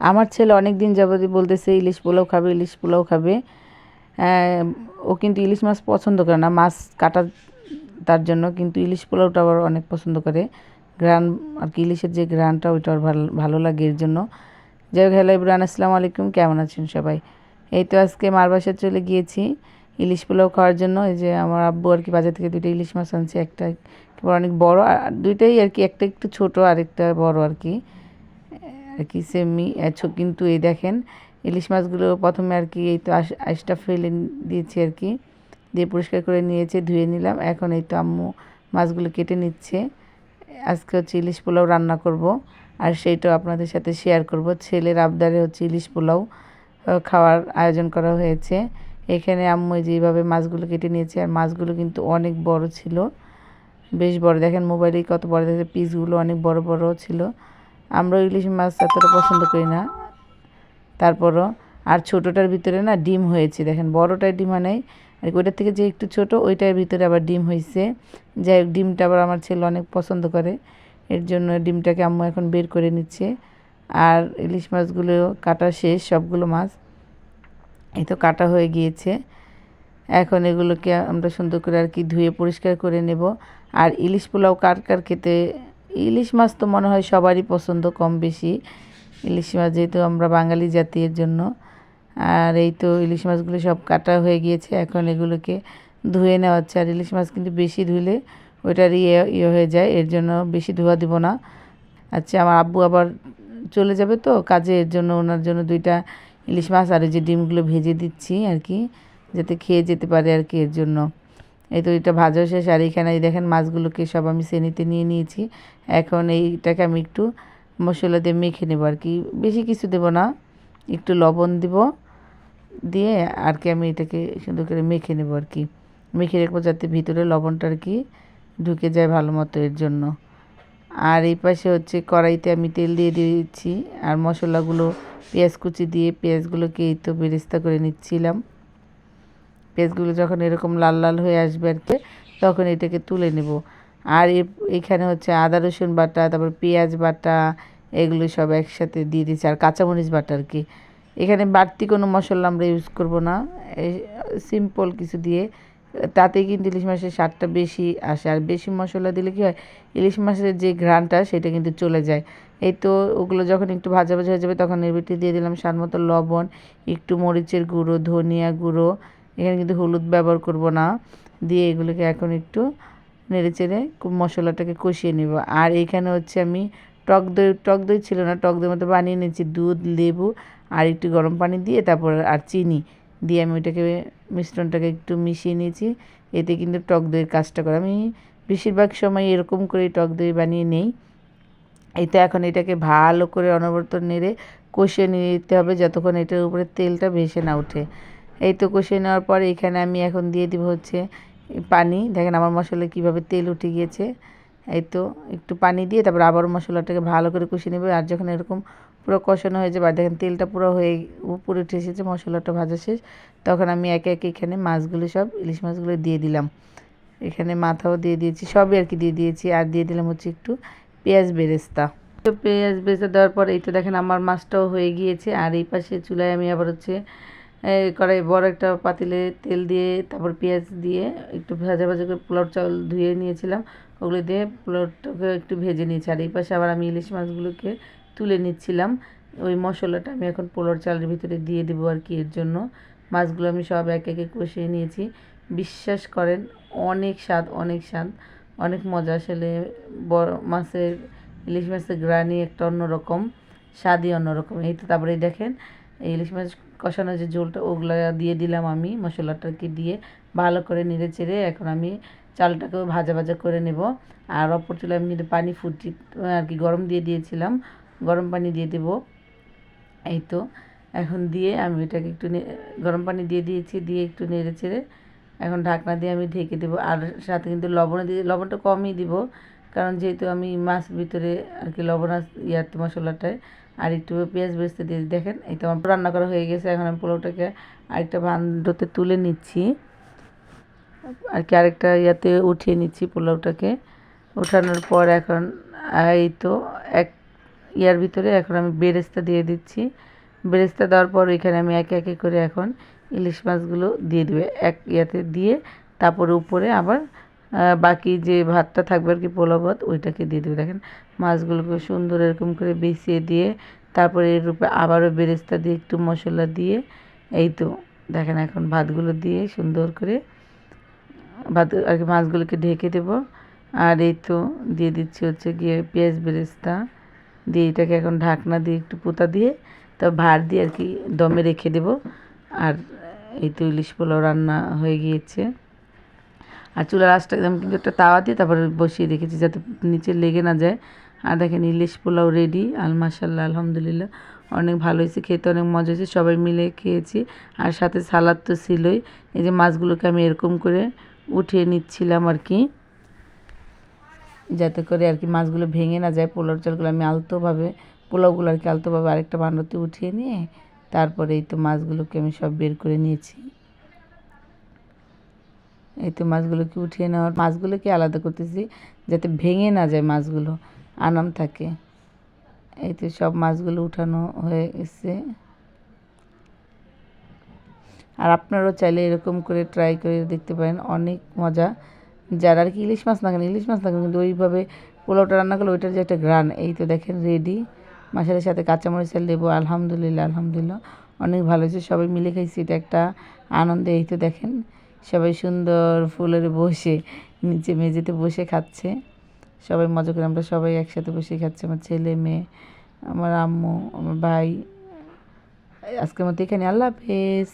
আমার ছেলে অনেক দিন যাবতই বলতেছে, ইলিশ পোলাও খাবে, ইলিশ পোলাও খাবে। ও কিন্তু ইলিশ মাছ পছন্দ করে না, মাছ কাটা তার জন্য, কিন্তু ইলিশ পোলাওটা আবার অনেক পছন্দ করে। গ্রান, আর কি, ইলিশের যে গ্রানটা, ওইটা ওর ভালো ভালো লাগে এর জন্য। যাই হোক, হ্যালো ইব্রান আসসালামু আলাইকুম, কেমন আছেন সবাই? এই তো আজকে মার বাসায় চলে গিয়েছি ইলিশ পোলাও খাওয়ার জন্য। এই যে আমার আব্বু আর কি বাজার থেকে দুইটা ইলিশ মাছ আনছে, একটা অনেক বড়, আর দুইটাই আর কি, একটা একটু ছোট আর একটা বড় আর কি। আর কি সেমি কিন্তু এই দেখেন, ইলিশ মাছগুলো প্রথমে আর কি এই তো আঁশটা ফেলে দিয়েছি আর কি, দিয়ে পরিষ্কার করে নিয়েছে, ধুয়ে নিলাম। এখন এই তো আম্মু মাছগুলো কেটে নিচ্ছে। আজকে হচ্ছে ইলিশ পোলাও রান্না করব, আর সেইটাও আপনাদের সাথে শেয়ার করব। ছেলের আবদারে হচ্ছে ইলিশ পোলাও খাওয়ার আয়োজন করা হয়েছে। এখানে আম্মু যেভাবে মাছগুলো কেটে নিয়েছে, আর মাছগুলো কিন্তু অনেক বড় ছিল, বেশ বড়। দেখেন মোবাইলে কত বড় দেখে পিসগুলো অনেক বড় বড় ছিল। আমরা ইলিশ মাছ এতটা পছন্দ করি না। তারপরও আর ছোটোটার ভিতরে না ডিম হয়েছে। দেখেন, বড়টার ডিম হয় আর ওইটার থেকে যে একটু ছোট, ওইটার ভিতরে আবার ডিম হয়েছে। যাই হোক, ডিমটা আবার আমার ছেলে অনেক পছন্দ করে। এর জন্য ডিমটাকে আম্মু এখন বের করে নিচ্ছে। আর ইলিশ মাছগুলো কাটা শেষ, সবগুলো মাছ। এই তো কাটা হয়ে গিয়েছে। এখন এগুলোকে আমরা সুন্দর করে আর কি ধুয়ে পরিষ্কার করে নেব। আর ইলিশ পোলাও কার কার খেতে ইলিশ মাছ তো মনে হয় সবারই পছন্দ কম বেশি। ইলিশ মাছ যেহেতু আমরা বাঙালি জাতির জন্য, আর এই তো ইলিশ মাছগুলো সব কাটা হয়ে গিয়েছে, এখন এগুলোকে ধুয়ে নেওয়া হচ্ছে আর ইলিশ মাছ কিন্তু বেশি ধুলে ওইটার ইয়ে ইয়ে হয়ে যায়, এর জন্য বেশি ধোয়া দিব না। আচ্ছা আমার আব্বু আবার চলে যাবে তো, কাজে এর জন্য ওনার জন্য দুইটা ইলিশ মাছ আর এই যে ডিমগুলো ভেজে দিচ্ছি আর কি, যাতে খেয়ে যেতে পারে আর কি এর জন্য। এই তো এটা ভাজা শেষ, আর এখানে এই দেখেন মাছগুলোকে সব আমি শ্রেণীতে নিয়ে নিয়েছি। এখন এইটাকে আমি একটু মশলা দিয়ে মেখে নেব আর কি। বেশি কিছু দেবো না, একটু লবণ দিব দিয়ে আর কি আমি এটাকে সুন্দর করে মেখে নেব আর কি। মেখে রাখব যাতে ভিতরে লবণটা আর কি ঢুকে যায় ভালো মতো এর জন্য। আর এই পাশে হচ্ছে কড়াইতে আমি তেল দিয়ে দিয়েছি, আর মশলাগুলো পেঁয়াজ কুচি দিয়ে পেঁয়াজগুলোকে এই তো বেরেস্তা করে নিচ্ছিলাম। পেঁয়াজগুলো যখন এরকম লাল লাল হয়ে আসবে আর কি, তখন এটাকে তুলে নেব। আর এখানে হচ্ছে আদা, রসুন বাটা, তারপর পেঁয়াজ বাটা, এগুলো সব একসাথে দিয়ে দিচ্ছি। আর কাঁচামরিচ বাটা আর কি। এখানে বাড়তি কোনো মশলা আমরা ইউজ করব না। সিম্পল কিছু দিয়ে। তাতে কিন্তু ইলিশ মাছের স্বাদটা বেশি আসে। আর বেশি মশলা দিলে কী হয়, ইলিশ মাছের যে ঘ্রাণটা, সেটা কিন্তু চলে যায়। এই তো ওগুলো যখন একটু ভাজা ভাজা হয়ে যাবে, তখন এর ভিতরে দিয়ে দিলাম স্বাদ মতো লবণ, একটু মরিচের গুঁড়ো, ধনিয়া গুঁড়ো এখানে কিন্তু হলুদ ব্যবহার করব না। দিয়ে এগুলোকে এখন একটু নেড়ে চেড়ে মশলাটাকে কষিয়ে নেব। আর এখানে হচ্ছে আমি টক দই টক দই ছিল না, টক দই মতো বানিয়ে নিয়েছি দুধ, লেবু আর একটু গরম পানি দিয়ে তারপর আর চিনি দিয়ে আমি ওইটাকে মিশ্রণটাকে একটু মিশিয়ে নিয়েছি। এতে কিন্তু টক দইয়ের কাজটা করে। আমি বেশিরভাগ সময় এরকম করে টক দই বানিয়ে নেই। এই তো এখন এটাকে ভালো করে অনবরত নেড়ে কষিয়ে নিয়ে নিতে হবে, যতক্ষণ এটার উপরে তেলটা ভেসে না ওঠে। এই তো কষিয়ে নেওয়ার পর এখানে আমি এখন দিয়ে দিব হচ্ছে পানি। দেখেন আমার মশলা কীভাবে তেল উঠে গিয়েছে। এই তো একটু পানি দিয়ে তারপর আবার মশলাটাকে ভালো করে কষিয়ে নেবে। আর যখন এরকম পুরো কষানো হয়ে যাবে দেখেন তেলটা পুরো হয়ে উপরে উঠে এসেছে, মশলাটা ভাজা শেষ, তখন আমি একে একে এখানে মাছগুলো সব, ইলিশ মাছগুলো দিয়ে দিলাম। এখানে মাথাও দিয়ে দিয়েছি, সবই আর কি দিয়ে দিয়েছি। আর দিয়ে দিলাম হচ্ছে একটু পেঁয়াজ বেরেস্তা। তো পেঁয়াজ বেরেস্তা দেওয়ার পর এই তো দেখেন আমার মাছটাও হয়ে গিয়েছে। আর এই পাশে চুলায় আমি আবার হচ্ছে কড়াই বড় একটা পাতিলে তেল দিয়ে, তারপর পেঁয়াজ দিয়ে একটু ভাজা ভাজা করে পোলাও চাল ধুয়ে নিয়েছিলাম। ওগুলো দিয়ে পোলাওটাকে একটু ভেজে নিয়েছি। আর এই পাশে আবার আমি ইলিশ মাছগুলোকে তুলে নিচ্ছিলাম। ওই মশলাটা আমি এখন পোলার চালের ভিতরে দিয়ে দেবো আর কি, এর জন্য। মাছগুলো আমি সব এক একে কষিয়ে নিয়েছি। বিশ্বাস করেন, অনেক স্বাদ অনেক স্বাদ। অনেক মজা আসলে। বড় মাছের, ইলিশ মাছের গ্রানি একটা অন্যরকম, স্বাদই অন্যরকম। এই তো তারপরে দেখেন, এই ইলিশ মাছ কষানো যে ঝোলটা, ওগুলো দিয়ে দিলাম আমি মশলাটাকে দিয়ে ভালো করে নেড়ে চেড়ে এখন আমি চালটাকেও ভাজা ভাজা করে নেব। আর অপর চুলায় আমি পানি ফুটি, আর কি গরম দিয়ে দিয়েছিলাম, গরম পানি দিয়ে দেবো। এই তো, এখন দিয়ে আমি এটাকে একটু গরম পানি দিয়ে দিয়েছি, দিয়ে একটু নেড়ে চেড়ে এখন ঢাকনা দিয়ে আমি ঢেকে দেবো। আর সাথে কিন্তু লবণ দিয়ে, লবণটা কমই দিব, কারণ যেহেতু আমি মাছ ভিতরে আর কি লবণ ইয়াতে মশলাটায় আর একটু পেঁয়াজ বেরেস্তা দিয়ে দেখেন, এই তো আমার রান্না করা হয়ে গেছে। এখন আমি পোলাওটাকে আরেকটা ভান্ডতে তুলে নিচ্ছি। আর কি আরেকটা ইয়াতে উঠিয়ে নিচ্ছি পোলাওটাকে। ওঠানোর পর এখন এই তো এক ইয়ার ভিতরে এখন আমি বেরেস্তা দিয়ে দিচ্ছি। বেরেস্তা দেওয়ার পর এখানে আমি একে একে করে এখন ইলিশ মাছগুলো দিয়ে দেবে। এক ইয়াতে দিয়ে তারপরে উপরে আবার বাকি যে ভাতটা থাকবে আর কি পোলাও ভাত ওইটাকে দিয়ে দেবে। দেখেন, মাছগুলোকে সুন্দর এরকম করে বেছিয়ে দিয়ে, তারপরে এর উপরে আবারও বেরেস্তা দিয়ে একটু মশলা দিয়ে, এই তো, দেখেন এখন ভাতগুলো দিয়ে সুন্দর করে ভাত আর কি মাছগুলোকে ঢেকে দেব। আর এই তো দিয়ে দিচ্ছি হচ্ছে গিয়ে পেঁয়াজ বেরেস্তা, দিয়ে এটাকে এখন ঢাকনা দিয়ে একটু পোতা দিয়ে, তো ভাত দিয়ে আর কি দমে রেখে দেব। আর এই তো ইলিশ পোলাও রান্না হয়ে গিয়েছে। আর চুলার আঁচটা একদম কিন্তু একটা তাওয়া দিয়ে তারপরে বসিয়ে রেখেছি যাতে নিচে লেগে না যায়। আর দেখেন ইলিশ পোলাও রেডি আল মাসাল্লাহ আলহামদুলিল্লাহ। অনেক ভালো হয়েছে, খেতে অনেক মজা হয়েছে, সবাই মিলে খেয়েছি। আর সাথে সালাদ তো ছিলই, এই যে মাছগুলোকে আমি এরকম করে উঠিয়ে নিচ্ছিলাম আর কি যাতে করে আর কি মাছগুলো ভেঙে না যায় পোলাও চালগুলো আমি আলতোভাবে, পোলাওগুলো আর কি আলতোভাবে আরেকটা বান্ডতে উঠিয়ে নিয়ে তারপরে এই তো মাছগুলোকে আমি সব বের করে নিয়েছি। এই তো মাছগুলোকে উঠিয়ে নেওয়ার, মাছগুলোকে আলাদা করতেছি যাতে ভেঙে না যায় মাছগুলো, আনাম থাকে। এই তো সব মাছগুলো উঠানো হয়ে গেছে। আর আপনারাও চাইলে এরকম করে ট্রাই করে দেখতে পারেন, অনেক মজা। যারা আর কি ইলিশ মাছ না কেন, ইলিশ মাছ না কেন কিন্তু ওইভাবে পোলাওটা রান্না করলে ওইটার যে একটা গ্রান এই তো দেখেন রেডি মাছের সাথে কাঁচামরিচের দেবো আলহামদুলিল্লাহ আলহামদুলিল্লাহ, অনেক ভালো হয়েছে। সবাই মিলে খাইছি, এটা একটা আনন্দে, এই তো দেখেন। সবাই সুন্দর ফুলের বসে, নিচে মেঝেতে বসে খাচ্ছে। সবাই মজা করে, আমরা সবাই একসাথে বসে খাচ্ছি, আমার ছেলে, মেয়ে, আমার আম্মু, আমার ভাই। আজকের মতো এখানে, আল্লাহ হাফেজ।